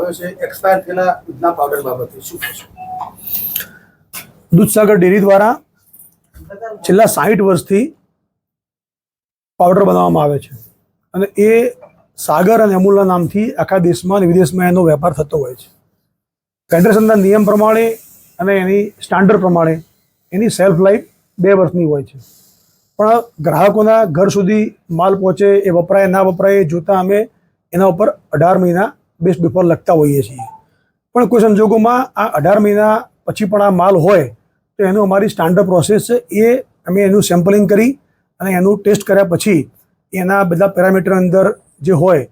આવ્યો છે એક્સપાયર થયેલા દૂધના પાવડર બાબતે શું દૂધસાગર ડેરી દ્વારા છેલ્લા સાહીઠ વર્ષથી પાવડર બનાવવામાં આવે છે. અને એ સાગર અને અમૂલના નામથી આખા દેશમાં અને વિદેશમાં એનો વેપાર થતો હોય છે. ફેડરેશનના નિયમ પ્રમાણે અને એની સ્ટાન્ડર્ડ પ્રમાણે એની સેલ્ફ લાઈફ બે વર્ષની હોય છે. પણ ગ્રાહકોના ઘર સુધી માલ પહોંચે, એ વપરાય, ના વપરાય જોતાં અમે એના ઉપર અઢાર મહિના બેસ્ટ બિફોર લખતા હોઈએ છીએ. પણ કોઈ સંજોગોમાં આ અઢાર મહિના પછી પણ આ માલ હોય, તો એનું અમારી સ્ટાન્ડર્ડ પ્રોસેસ છે, એ અમે એનું સેમ્પલિંગ કરી અને એનું ટેસ્ટ કર્યા પછી એના બધા પેરામીટર અંદર જે હોય,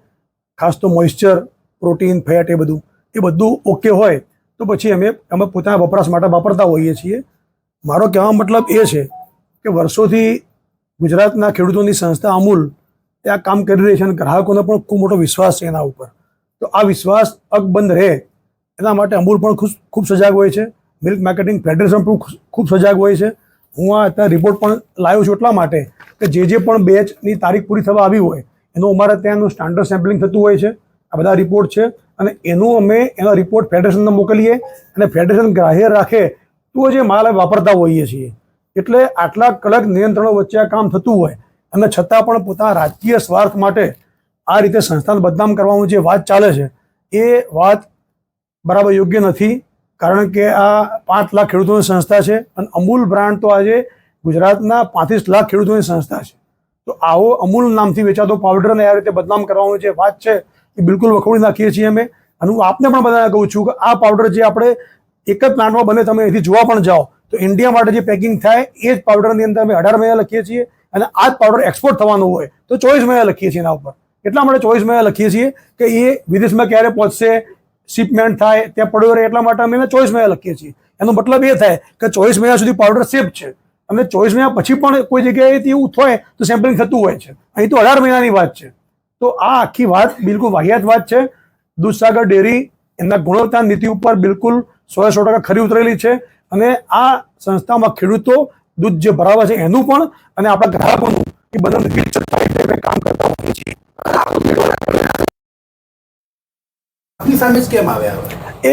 ખાસ તો મોઇશ્ચર પ્રોટીન ફેટ એ બધું એ બધું ઓકે હોય, તો પછી અમે અમે પોતાના વપરાશ માટે વાપરતા હોઈએ છીએ. મારો કહેવાનો મતલબ એ છે કે વર્ષોથી ગુજરાતના ખેડૂતોની સંસ્થા અમૂલ ત્યાં કામ કરી રહી છે અને ગ્રાહકોનો પણ ખૂબ મોટો વિશ્વાસ છે એના ઉપર. તો આ વિશ્વાસ અકબંધ રહે. એના માટે અમૂલ પણ ખૂબ ખૂબ સજાગ હોય છે. મિલ્ક માર્કેટિંગ ફેડરેશન પણ ખૂબ- સજાગ હોય છે. હું આ અત્યારે રિપોર્ટ પણ લાવ્યો છું એટલા માટે કે જે જે પણ બેચની તારીખ પૂરી થવા આવી હોય, એનું અમારે ત્યાંનું સ્ટાન્ડર્ડ સેમ્પલિંગ થતું હોય છે. આ બધા રિપોર્ટ છે અને એનું અમે એનો રિપોર્ટ ફેડરેશનને મોકલીએ અને ફેડરેશન ગ્રાહ્ય રાખે તો જે માલ વાપરતા હોઈએ છીએ. એટલે આટલા કડક નિયંત્રણો વચ્ચે આ કામ થતું હોય અને છતાં પણ પોતાના રાજકીય સ્વાર્થ માટે આ રીતે સંસ્થાને બદનામ કરવાનું જે વાત ચાલે છે, એ વાત બરાબર યોગ્ય નથી, કારણ કે આ પાંચ લાખ ખેડૂતોની સંસ્થા છે અને અમૂલ બ્રાન્ડ તો આજે ગુજરાતના પાંત્રીસ લાખ ખેડૂતોની સંસ્થા છે. તો આવો અમૂલ નામથી વેચાતો પાવડરને આ રીતે બદનામ કરવાનું જે વાત છે, એ બિલકુલ વખોડી નાખીએ છીએ અમે. અને હું આપને પણ બધાને કહું છું કે આ પાવડર જે આપણે એક જ પ્લાન્ટમાં બને, તમે અહીંથી જોવા પણ જાઓ. તો ઇન્ડિયા માટે જે પેકિંગ થાય, એ જ પાવડરની અંદર અમે અઢાર મહિના લખીએ છીએ અને આ જ પાવડર એક્સપોર્ટ થવાનો હોય, તો ચોવીસ મહિના લખીએ છીએ એના ઉપર. એટલા માટે ચોવીસ મહિના લખીએ છીએ કે એ વિદેશમાં ક્યારે પહોંચશે શિપમેન્ટ થાય, ત્યાં પડ્યો રહે એટલા માટે અમે એને ચોવીસ મહિના લખીએ છીએ. એનો મતલબ એ થાય કે ચોવીસ મહિના સુધી પાવડર સેફ છે. અને ચોવીસ મહિના પછી પણ કોઈ જગ્યાએથી એવું થાય તો સેમ્પલિંગ થતું હોય છે. અહીં તો અઢાર મહિનાની વાત છે. તો આ આખી વાત બિલકુલ વાહિયાત વાત છે. દૂધસાગર ડેરી એમના ગુણવત્તા નીતિ ઉપર બિલકુલ સો સો ટકા ખરી ઉતરેલી છે. અને આ સંસ્થામાં ખેડૂતો દૂધ જે ભરાવે છે એનું પણ અને આપણા ગ્રાહકોનું એ અમે કામ કરતા હોઈએ છીએ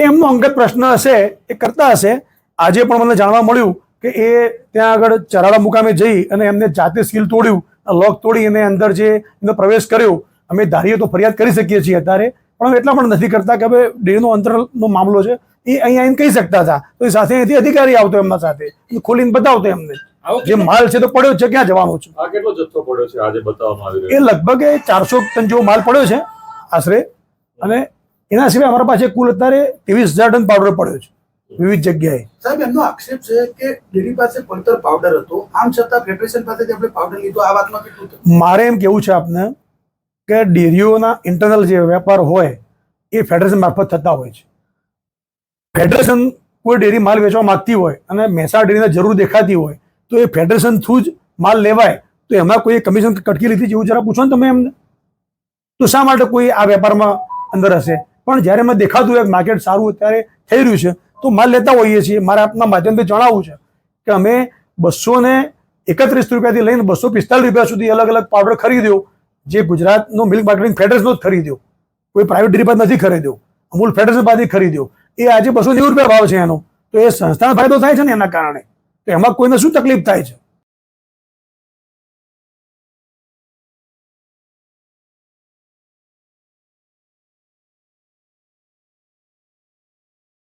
એમનો અંગત પ્રશ્ન હશે, એ કરતા હશે. આજે પણ મને જાણવા મળ્યું કે એ ત્યાં આગળ ચરાડા મુકામે જઈ અને એમને જાતે સીલ તોડ્યું લોક તોડી અને અંદર જે એમનો પ્રવેશ કર્યો, અમે ધારીએ તો ફરિયાદ કરી શકીએ છીએ અત્યારે, પણ એટલા પણ નથી કરતા કે હવે ડેનો અંતરનો મામલો છે, એ અહીંયા આવીને કહી શકતા હતા. તો એ સાથે અહીંથી અધિકારી આવતો એમના સાથે ખોલીને બતાવતો એમને. જે માલ છે તો પડ્યો છે ક્યાં જવાનો છે? આ કેટલો જથ્થો પડ્યો છે આજે બતાવવામાં આવી એ લગભગ એ ચારસો ટન જેવો માલ પડ્યો છે આશરે. અને એના સિવાય અમારા પાસે કુલ અત્યારે ત્રેવીસ હજાર ટન પાવડર પડ્યો છે વિવિધ જગ્યાએ. સાહેબ એમનો આક્ષેપ છે કે ડેરી પાસે પડતર પાવડર હતો. આમ છતાં ફેડરેશન પાસેથી આપણે પાવડર લીધો. આ વાતમાં કેટલું થયું? મારે એમ કેવું છે આપને કે ડેરીઓના ઇન્ટરનલ જે વેપાર હોય એ ફેડરેશન મારફત થતા હોય છે. ફેડરેશન કોઈ ડેરી માલ વેચવા માંગતી હોય અને મહેસાણા ડેરીને જરૂર દેખાતી હોય તો એ ફેડરેશન થ્રુ જ માલ લેવાય. તો એમાં કોઈ કમિશન કટકી લીધી જેવું જરા પૂછો ને તમે એમને. તો શા માટે કોઈ આ વેપારમાં અંદર હશે? પણ જ્યારે મેં દેખાતું હોય માર્કેટ સારું અત્યારે થઈ રહ્યું છે, તો માલ લેતા હોઈએ છીએ. મારે આપના માધ્યમથી જણાવવું છે કે અમે બસો ને એકત્રીસ રૂપિયાથી લઈને બસો પિસ્તાલીસ રૂપિયા સુધી અલગ અલગ પાવડર ખરીદ્યો, જે ગુજરાતનો મિલ્ક માર્કેટિંગ ફેડરેશનનો જ ખરીદ્યો. કોઈ પ્રાઇવેટ ડેરી નથી ખરીદ્યો. અમૂલ ફેડરેશન પાસેથી ખરીદ્યો. એ આજે બસો નેવું રૂપિયા ભાવ છે એનો. તો એ સંસ્થાનો ફાયદો થાય છે ને એના કારણે? તો એમાં કોઈને શું તકલીફ થાય છે?